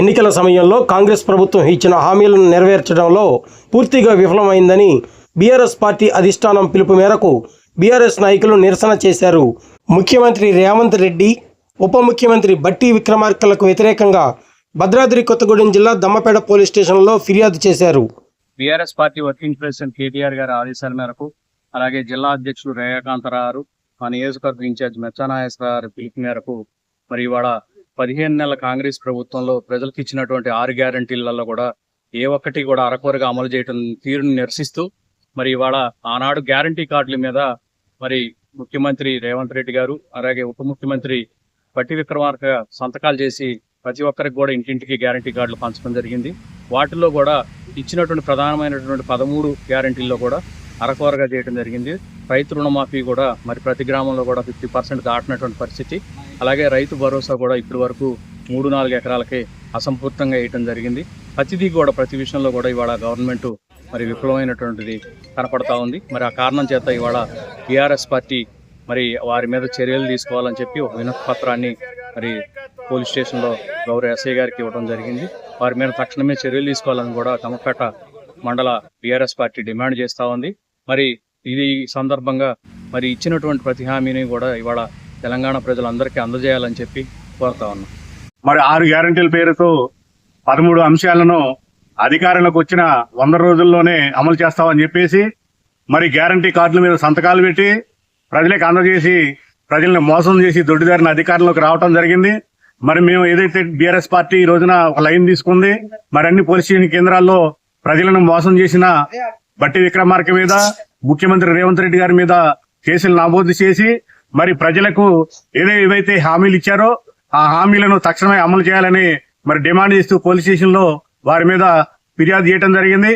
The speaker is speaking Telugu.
ఎన్నికల సమయంలో కాంగ్రెస్ ప్రభుత్వం ఇచ్చిన హామీలను నెరవేర్చడంలో పూర్తిగా విఫలమైందని బీఆర్ఎస్ పార్టీ అధిష్టానం పిలుపు మేరకు బీఆర్ఎస్ నాయకులు నిరసన చేశారు. ముఖ్యమంత్రి రేవంత్ రెడ్డి ఉప ముఖ్యమంత్రి బట్టి విక్రమార్కలకు వ్యతిరేకంగా భద్రాద్రి కొత్తగూడెం జిల్లా దమ్మపేట పోలీస్ స్టేషన్లో ఫిర్యాదు చేశారు. BRS party working president KTR గారి ఆదేశాల మేరకు అలాగే జిల్లా అధ్యక్షులు రేఖాకాంతరావు మా నియోజకవర్గ ఇన్ఛార్జ్ మెచ్చానాగేశ్వర గారి పిలుపు మేరకు మరి ఇవాళ పదిహేను నెలల కాంగ్రెస్ ప్రభుత్వంలో ప్రజలకు ఇచ్చినటువంటి ఆరు గ్యారంటీలలో కూడా ఏ ఒక్కటి కూడా అరకొరగా అమలు చేయడం తీరును నిరసిస్తూ మరి ఇవాళ ఆనాడు గ్యారంటీ కార్డుల మీద మరి ముఖ్యమంత్రి రేవంత్ రెడ్డి గారు అలాగే ఉప ముఖ్యమంత్రి పట్టి విక్రమార్క సంతకాలు చేసి ప్రతి ఒక్కరికి కూడా ఇంటింటికి గ్యారంటీ కార్డులు పంచడం జరిగింది. వాటిల్లో కూడా ఇచ్చినటువంటి ప్రధానమైనటువంటి పదమూడు గ్యారంటీల్లో కూడా అరకొరగా చేయడం జరిగింది. రైతు రుణమాఫీ కూడా మరి ప్రతి గ్రామంలో కూడా ఫిఫ్టీ పర్సెంట్ దాటినటువంటి పరిస్థితి. అలాగే రైతు భరోసా కూడా ఇప్పటి వరకు మూడు నాలుగు ఎకరాలకే అసంపూర్తంగా వేయటం జరిగింది. ప్రతిదీ కూడా ప్రతి విషయంలో కూడా ఇవాళ గవర్నమెంట్ మరి విఫలమైనటువంటిది కనపడతా ఉంది. మరి ఆ కారణం చేత ఇవాళ టీఆర్ఎస్ పార్టీ మరి వారి మీద చర్యలు తీసుకోవాలని చెప్పి ఒక వినతి పత్రాన్ని మరి పోలీస్ స్టేషన్లో గౌరవ ఎస్ఐ గారికి ఇవ్వడం జరిగింది. వారి మీద తక్షణమే చర్యలు తీసుకోవాలని కూడా కమపేట మండల బీఆర్ఎస్ పార్టీ డిమాండ్ చేస్తూ ఉంది. మరి ఇది సందర్భంగా మరి ఇచ్చినటువంటి ప్రతి హామీని కూడా ఇవాళ తెలంగాణ ప్రజలందరికీ అందజేయాలని చెప్పి కోరుతా ఉన్నాం. మరి ఆరు గ్యారంటీల పేరుతో పదమూడు అంశాలను అధికారంలోకి వచ్చిన వంద రోజుల్లోనే అమలు చేస్తామని చెప్పేసి మరి గ్యారంటీ కార్డుల మీద సంతకాలు పెట్టి ప్రజలకు అందజేసి ప్రజల్ని మోసం చేసి దొడ్డిదారిన అధికారంలోకి రావటం జరిగింది. మరి మేము ఏదైతే బీఆర్ఎస్ పార్టీ ఈ రోజున ఒక లైన్ తీసుకుంది మరి అన్ని పోలీస్ స్టేషన్ కేంద్రాల్లో ప్రజలను మోసం చేసిన బట్టి విక్రమార్క మీద ముఖ్యమంత్రి రేవంత్ రెడ్డి గారి మీద కేసులు నమోదు చేసి మరి ప్రజలకు ఏదో ఏవైతే హామీలు ఇచ్చారో ఆ హామీలను తక్షణమే అమలు చేయాలని మరి డిమాండ్ చేస్తూ పోలీస్ స్టేషన్లో వారి మీద ఫిర్యాదు చేయడం జరిగింది.